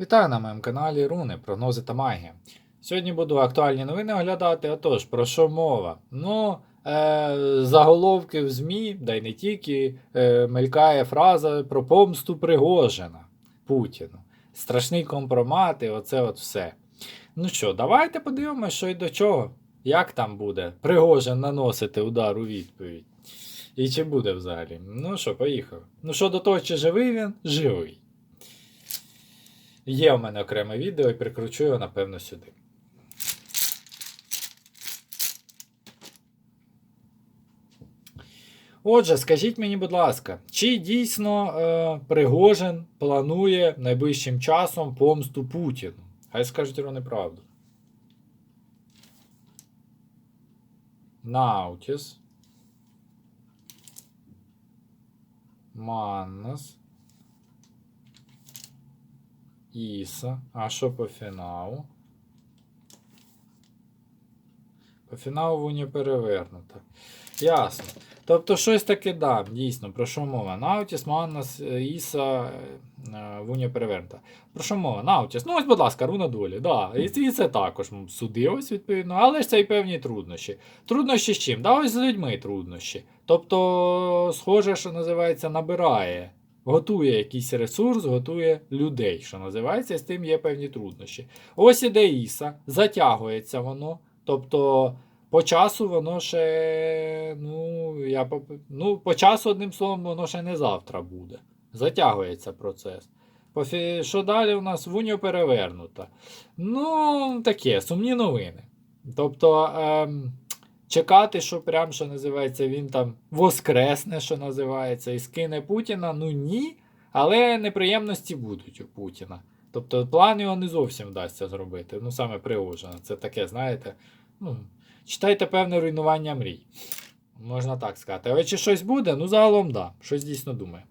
Вітаю на моєму каналі Руни, прогнози та магія. Сьогодні буду актуальні новини оглядати. Отож, про що мова? Ну, е, заголовки в ЗМІ, да й не тільки, е, мелькає фраза про помсту Пригожина Путіну. Страшний компромат і оце от все. Ну що, давайте подивимося, що й до чого. Як там буде Пригожин наносити удар у відповідь? І чи буде взагалі? Ну що, поїхав. Ну що до того, чи живий він? Живий. Є у мене окреме відео і прикручу його, напевно, сюди. Отже, скажіть мені, будь ласка, чи дійсно е, Пригожин планує найближчим часом помсту Путіну? Хай скажуть вони правду. Наутіс. Маннас. Іса. А що по фіналу? По фіналу не перевернуто. Ясно. Тобто щось таке да, дійсно, про що мова? Наутіс, Маннас, Іса, е, Вуня перевернута. Про що мова? Наутіс. Ну ось, будь ласка, руна долі. Да. І це також судилось, відповідно, але ж це і певні труднощі. Труднощі з чим? Да, ось з людьми труднощі. Тобто, схоже, що називається, набирає. Готує якийсь ресурс, готує людей, що називається, і з тим є певні труднощі. Ось іде Іса, затягується воно. Тобто, по часу воно ще. Ну, я ну, по часу, одним словом, воно ще не завтра буде. Затягується процес. Що далі у нас Вуньо перевернута. Ну, таке, сумні новини. Тобто. Ем... Чекати, що прям, що називається, він там воскресне, що називається, і скине Путіна, ну ні. Але неприємності будуть у Путіна. Тобто план його не зовсім вдасться зробити. Ну, саме Пригожина. Це таке, знаєте. ну, Читайте певне руйнування мрій. Можна так сказати. Але чи щось буде? Ну, загалом, да. Щось дійсно думає.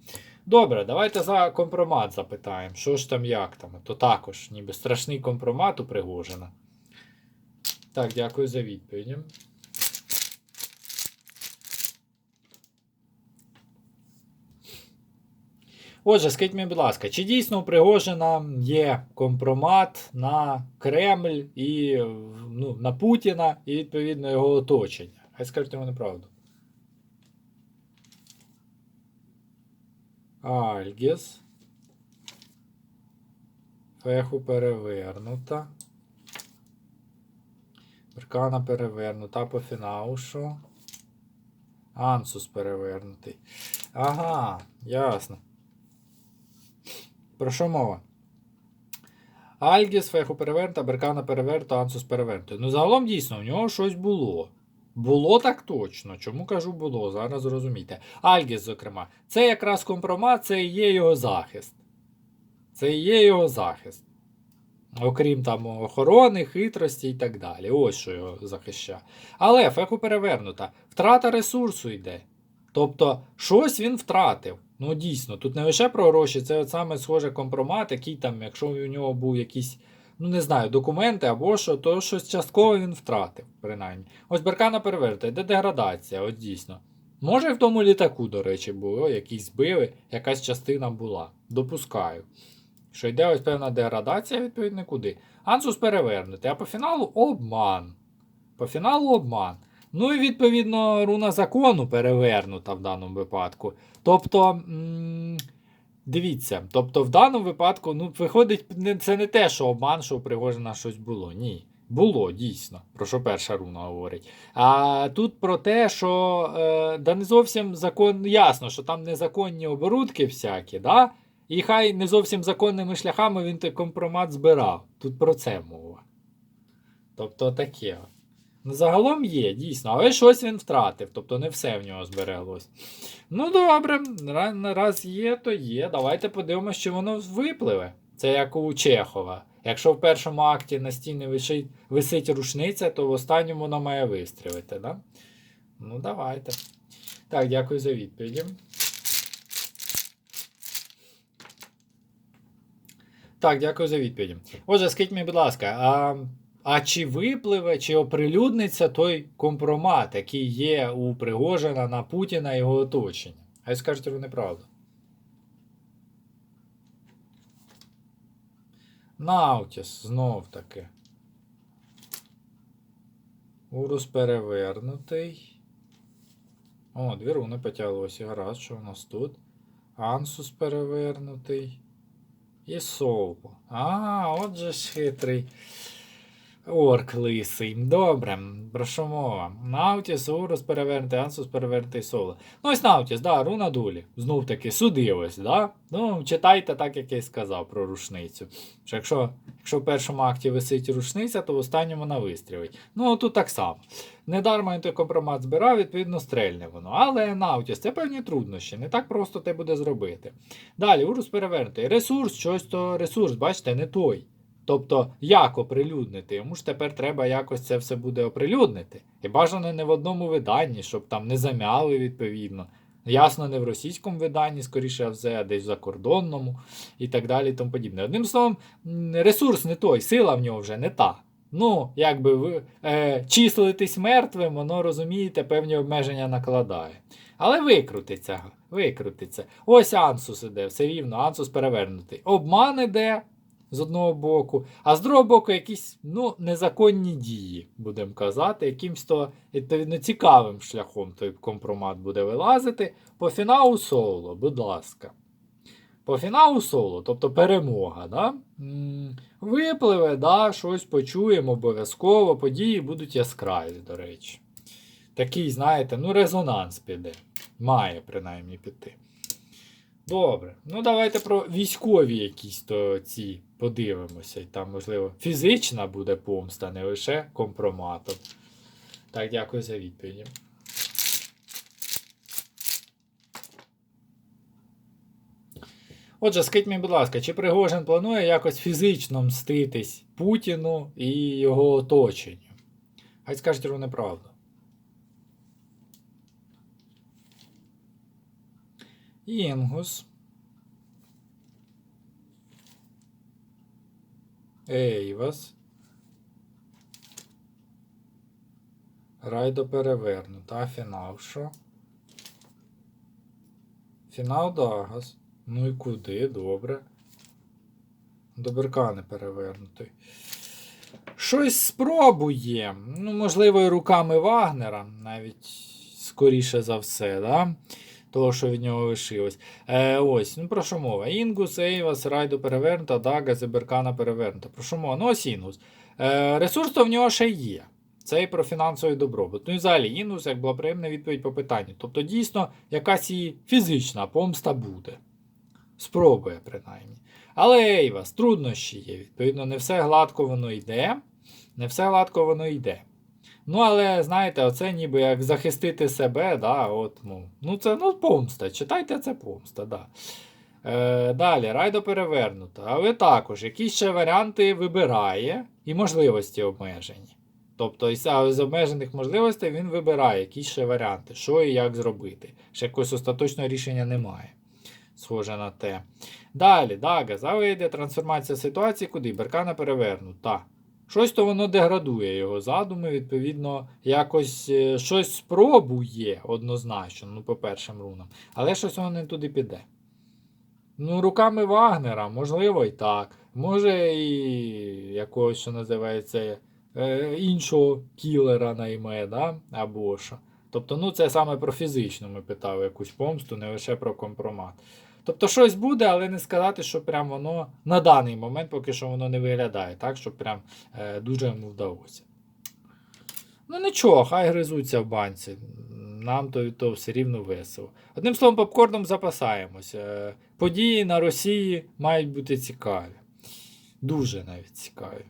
Добре, давайте за компромат запитаємо. Що ж там, як там? То також, ніби страшний компромат у Пригожина. Так, дякую за відповідь. Отже, скажіть мені, будь ласка, чи дійсно у Пригожина є компромат на Кремль і ну, на Путіна і відповідно його оточення? Хай скажете мені правду. Альгіс. Феху перевернута. Беркана перевернута по фіналу що? Ансус перевернутий. Ага, ясно. Про що мова? Альгіс, Феху перевернута, Беркана перевернута, Ансус перевернута. Ну, загалом дійсно, у нього щось було. Було так точно. Чому кажу було? Зараз зрозумійте. Альгіс, зокрема, це якраз компромат, це і є його захист. Це і є його захист. Окрім там охорони, хитрості і так далі. Ось що його захищає. Але феху перевернута. Втрата ресурсу йде. Тобто, щось він втратив. Ну, дійсно, тут не лише про гроші, це от саме схоже компромат, який там, якщо у нього був якийсь, ну не знаю, документи або що, то щось частково він втратив, принаймні. Ось Беркана переверта, йде деградація, от дійсно. Може, в тому літаку, до речі, було, якісь збили, якась частина була. Допускаю. Що йде ось певна деградація, відповідно, куди. Ансус перевернути, а по фіналу обман. По фіналу обман. Ну і відповідно руна закону перевернута в даному випадку. Тобто, дивіться, тобто в даному випадку, ну, виходить, це не те, що обман, що у Пригожина щось було. Ні. Було, дійсно, про що перша руна говорить. А тут про те, що е, да не зовсім закон, ясно, що там незаконні оборудки всякі, да? і хай не зовсім законними шляхами він той компромат збирав. Тут про це мова. Тобто таке. Ну, загалом є, дійсно, але щось він втратив, тобто не все в нього збереглось. Ну, добре, раз є, то є. Давайте подивимося, що воно випливе. Це як у Чехова. Якщо в першому акті на стіні висить, висить рушниця, то в останньому воно має вистрілити. Да? Ну, давайте. Так, дякую за відповіді. Так, дякую за відповіді. Отже, скажіть мені, будь ласка, а а чи випливе, чи оприлюдниться той компромат, який є у Пригожина на Путіна і його оточення? Хай скажете ви неправду. Наутіс, знов таки. Урус перевернутий. О, дві руни потяглося. Гаразд, що у нас тут? Ансус перевернутий. І Соло. А, отже ж хитрий. Орк лисий. Добре, про мова? Наутіс, Урус перевернутий, Ансус перевернутий соло. Ну ось Наутіс, да, руна дулі. Знов таки, судилось, да? Ну, читайте так, як я й сказав про рушницю. Що якщо, якщо в першому акті висить рушниця, то в останньому вона вистрілить. Ну, тут так само. Недарма той компромат збирав, відповідно, стрельне воно. Але Наутіс, це певні труднощі. Не так просто те буде зробити. Далі, Урус перевернутий. Ресурс, щось то ресурс, бачите, не той. Тобто, як оприлюднити? Йому ж тепер треба якось це все буде оприлюднити. І бажано не в одному виданні, щоб там не замяли відповідно. Ясно, не в російському виданні, скоріше все, а десь в закордонному і так далі. тому подібне. Одним словом, ресурс не той, сила в нього вже не та. Ну, якби ви е, числитись мертвим, воно розумієте, певні обмеження накладає. Але викрутиться, викрутиться. Ось Ансус іде, все рівно, Ансус перевернутий. Обман іде з одного боку, а з другого боку, якісь ну, незаконні дії, будемо казати, якимсь то відповідно цікавим шляхом той компромат буде вилазити. По фіналу соло, будь ласка. По фіналу соло, тобто перемога, да? випливе, да, щось почуємо обов'язково, події будуть яскраві, до речі. Такий, знаєте, ну, резонанс піде. Має принаймні піти. Добре. Ну, давайте про військові якісь то ці подивимося. І там, можливо, фізична буде помста, не лише компроматом. Так, дякую за відповіді. Отже, скажіть мені, будь ласка, чи Пригожин планує якось фізично мститись Путіну і його оточенню? Хай скажуть йому неправду. Інгус. Ейвас. Райдо перевернуто. А фінал що? Фінал Дагас. Ну і куди? Добре. До Беркани перевернутий. Щось спробує. Ну, можливо, і руками Вагнера, навіть скоріше за все, да? Того, що від нього лишилось. Е, ось, ну про що мова? Інгус, Ейвас, Райдо перевернута, Дага, Зеберкана перевернута. Про що мова? Ну ось Інгус. Е, ресурс то в нього ще є. Це і про фінансовий добробут. Ну і взагалі, Інгус, як була приємна відповідь по питанню. Тобто, дійсно, якась і фізична помста буде. Спробує, принаймні. Але Ейвас, труднощі є. Відповідно, не все гладко воно йде. Не все гладко воно йде. Ну, але знаєте, оце ніби як захистити себе, да, от, ну, ну це ну, помста. Читайте, це помста, да. Е, далі, райдо перевернуто. Але також якісь ще варіанти вибирає і можливості обмежені. Тобто, з обмежених можливостей він вибирає якісь ще варіанти, що і як зробити. Ще якогось остаточного рішення немає. Схоже на те. Далі, Дага, завийде трансформація ситуації, куди? Беркана перевернута. Щось то воно деградує його задуми, відповідно, якось е, щось спробує однозначно, ну, по першим рунам. Але щось воно не туди піде. Ну, руками Вагнера, можливо, і так. Може, і якогось, що називається, е, іншого кілера найме, да? або що. Тобто, ну, це саме про фізичну ми питали якусь помсту, не лише про компромат. Тобто щось буде, але не сказати, що прям воно на даний момент поки що воно не виглядає, так, щоб прям е, дуже йому вдалося. Ну нічого, хай гризуться в банці. Нам то, то все рівно весело. Одним словом, попкорном запасаємося. Е, Події на Росії мають бути цікаві. Дуже навіть цікаві.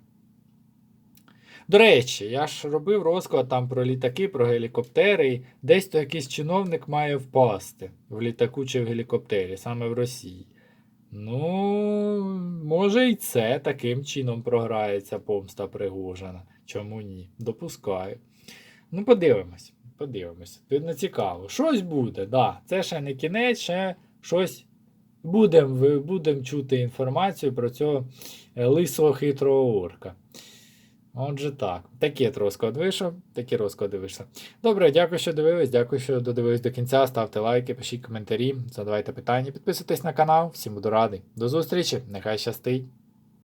До речі, я ж робив розклад там про літаки, про гелікоптери, і десь то якийсь чиновник має впасти в літаку чи в гелікоптері, саме в Росії. Ну, може і це таким чином програється помста Пригожина. Чому ні? Допускаю. Ну, подивимось. Подивимось. Видно цікаво. Щось буде, да. Це ще не кінець, ще щось будемо будем чути інформацію про цього е, лисого хитрого орка. Отже, так. Такий розклад вийшов, такі розклади вийшли. Добре, дякую, що дивились. Дякую, що додивились до кінця. Ставте лайки, пишіть коментарі, задавайте питання, підписуйтесь на канал. Всім буду радий. До зустрічі, нехай щастить!